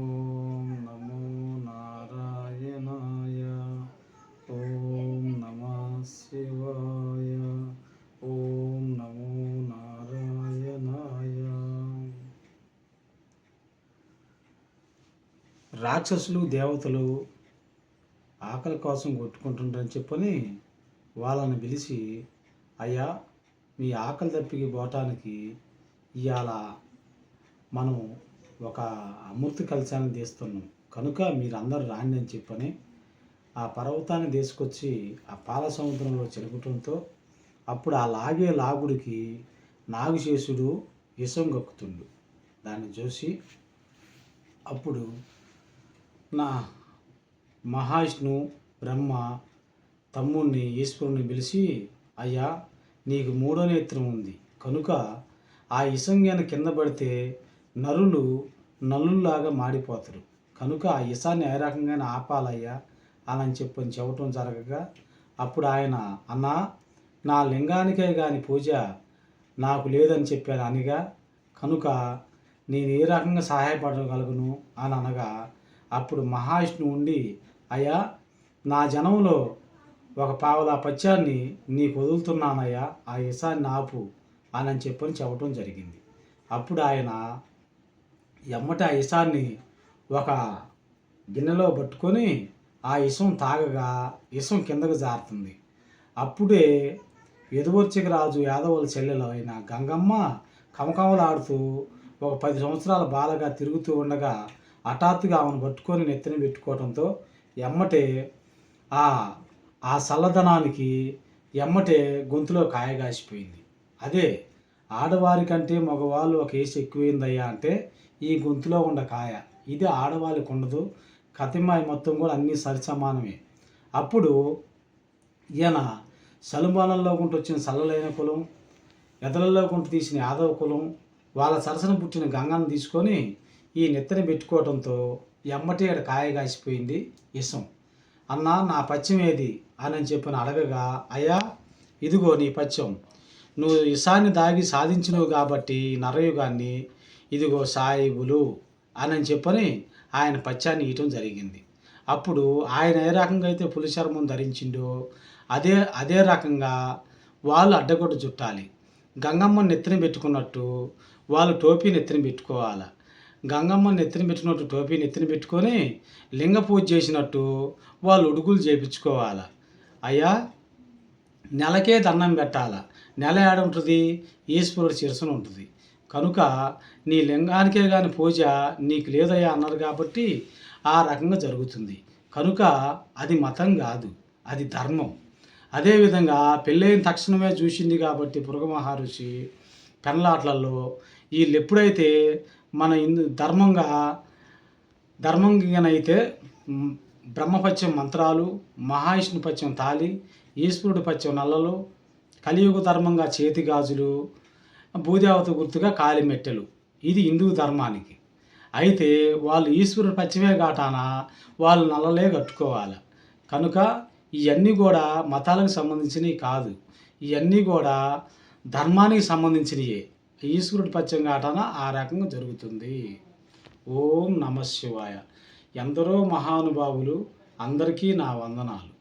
ఓం నమో నారాయణాయ. ఓం నమ శివాయ. ఓం నమో నారాయణాయ. రాక్షసులు దేవతలు ఆకలి కోసం కొట్టుకుంటుంటారని చెప్పని వాళ్ళని పిలిచి అయ్యా మీ ఆకలి తప్పికి పోవటానికి ఇవాళ మనం ఒక అమృత కలశాన్ని తీస్తున్నాం. కనుక మీరందరూ రాండి అని చెప్పని ఆ పర్వతాన్ని తీసుకొచ్చి ఆ పాల సముద్రంలో చెరుపుటంతో అప్పుడు ఆ లాగే లాగుడికి నాగశేషుడు విషం గక్కుతుండు దాన్ని చూసి అప్పుడు నా మహావిష్ణు బ్రహ్మ తమ్ముణ్ణి ఈశ్వరుని పిలిచి అయ్యా నీకు మూడో నేత్రం ఉంది. కనుక ఆ ఇసంజ్ఞాన కింద పడితే నరులు నలుల్లాగా మాడిపోతారు. కనుక ఆ ఇసాన్ని ఏ రకంగానే ఆపాలయ్యా? అని చెప్పని చెప్పటం జరగగా అప్పుడు ఆయన అన్నా నా లింగానికే కాని పూజ నాకు లేదని చెప్పాను అనగా కనుక నేను ఏ రకంగా సహాయపడగలుగును? అని అనగా అప్పుడు మహావిష్ణువు ఉండి అయ్యా నా జనంలో ఒక పావలా పత్యాన్ని నీకు వదులుతున్నానయ్యా ఆ ఇసాన్ని ఆపు అని చెప్పని చెప్పడం జరిగింది. అప్పుడు ఆయన ఎమ్మట ఆ ఇసాన్ని ఒక గిన్నెలో పట్టుకొని ఆ ఇసం తాగగా ఇసం కిందకు జారుతుంది. అప్పుడే ఎదువర్చికి రాజు యాదవుల చెల్లెలు అయిన గంగమ్మ కమకమలాడుతూ ఒక పది సంవత్సరాల బాలగా తిరుగుతూ ఉండగా హఠాత్తుగా ఆమెను పట్టుకొని నెత్తిన పెట్టుకోవడంతో ఎమ్మటే ఆ ఆ చల్లదనానికి ఎమ్మటే గొంతులో కాయగాసిపోయింది అదే ఆడవారి కంటే మగవాళ్ళు ఒక ఏసు ఎక్కువైందయ్యా అంటే ఈ గొంతులో ఉండ కాయ. ఇది ఆడవాళ్ళకు ఉండదు. కతిమాయి మొత్తం కూడా అన్నీ సరిసమానమే. అప్పుడు ఈయన సలుమానంలో కొంటూ వచ్చిన సల్లలైన కులం ఎదలలో కొంటూ తీసిన యాదవ కులం వాళ్ళ సరసన పుట్టిన గంగను తీసుకొని ఈ నెత్తని పెట్టుకోవడంతో ఎమ్మటి ఆడ కాయ కాసిపోయింది ఇసం. అన్న నా పచ్చం ఏది? అని చెప్పిన అడగగా అయ్యా ఇదిగో నీ పచ్చం నువ్వు ఇసాన్ని దాగి సాధించినవు కాబట్టి నరయుగాన్ని ఇదిగో సాయిబులు అని చెప్పని ఆయన పచ్చాన్ని ఇయటం జరిగింది. అప్పుడు ఆయన ఏ రకంగా అయితే పులి చర్మం ధరించిండో అదే అదే రకంగా వాళ్ళు అడ్డగొట్టు చుట్టాలి. గంగమ్మ నెత్తిన పెట్టుకున్నట్టు వాళ్ళు టోపీ నెత్తిన పెట్టుకోవాలి. గంగమ్మ నెత్తిన పెట్టుకున్నట్టు టోపీ నెత్తిన పెట్టుకొని లింగ పూజ చేసినట్టు వాళ్ళు ఉడుగులు చేపించుకోవాలి. అయ్యా నెలకే దండం పెట్టాల. నెల ఏడ ఉంటుంది ఈశ్వరుడు శిరసన ఉంటుంది. కనుక నీ లింగానికే కాని పూజ నీకు లేదయ్యా అన్నారు కాబట్టి ఆ రకంగా జరుగుతుంది. కనుక అది మతం కాదు అది ధర్మం. అదేవిధంగా పెళ్ళైన తక్షణమే చూసింది కాబట్టి పురుగ మహర్షి పెన్లాట్లలో వీళ్ళు ఎప్పుడైతే మన హిందూ ధర్మంగా ధర్మంగానైతే బ్రహ్మపత్యం మంత్రాలు మహావిష్ణు పత్యం తాలి ఈశ్వరుడి పత్యం నల్లలు కలియుగ ధర్మంగా చేతి గాజులు భూదేవత గుర్తుగా కాలిమెట్టెలు ఇది హిందూ ధర్మానికి. అయితే వాళ్ళు ఈశ్వరుడి పచ్చమే ఘాటాన వాళ్ళు నల్లలే కట్టుకోవాలి. కనుక ఇవన్నీ కూడా మతాలకు సంబంధించినవి కాదు. ఇవన్నీ కూడా ధర్మానికి సంబంధించినవే ఈశ్వరుడి పచ్చం ఘాటాన ఆ రకంగా జరుగుతుంది. ఓం నమ శివాయ. ఎందరో మహానుభావులు అందరికీ నా వందనాలు.